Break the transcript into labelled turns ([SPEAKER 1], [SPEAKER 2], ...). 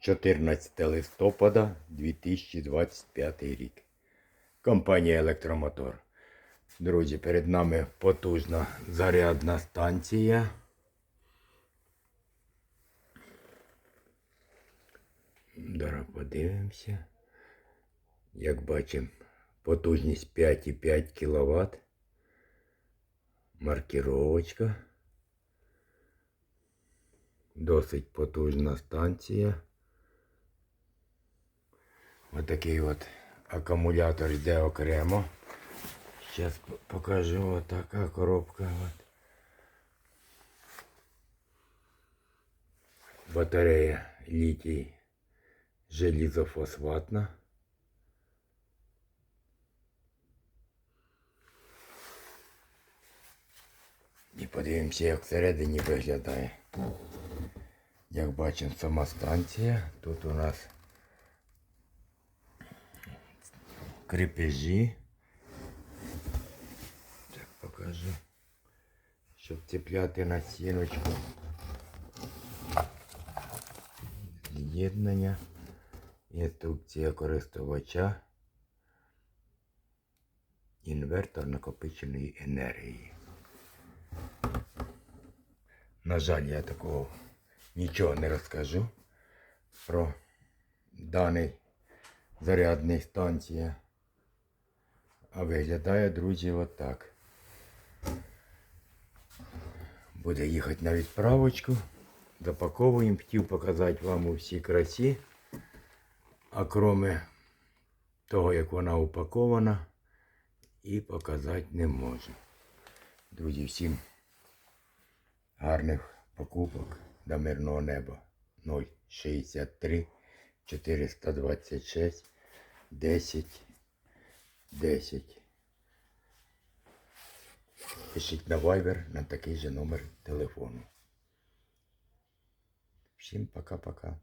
[SPEAKER 1] 14 листопада 2025 рік. Компанія Електромотор. Друзі, перед нами потужна зарядна станція. Зараз подивимося. Як бачимо, потужність 5,5 кВт. Маркіровочка. Досить потужна станція. Отакий от акумулятор йде окремо. Зараз покажу отака коробка. От. Батарея літій желізофосфатна. І подивимося, як всередині виглядає. Як бачимо, сама станція. Тут у нас крепежі. Так покажу. Щоб цепляти на стіночку. З'єднання. Інструкція користувача. Інвертор накопиченої енергії. На жаль, я такого нічого не розкажу про даний зарядний станція. А виглядає, друзі, отак. Буде їхати на відправочку. Запаковуємо. Хотів показати вам у всій красі. А кроме того, як вона упакована, і показати не можу. Друзі, всім гарних покупок до мирного неба 063 426 10 10. Пишіть на Viber на такий же номер телефону. Всім пока-пока.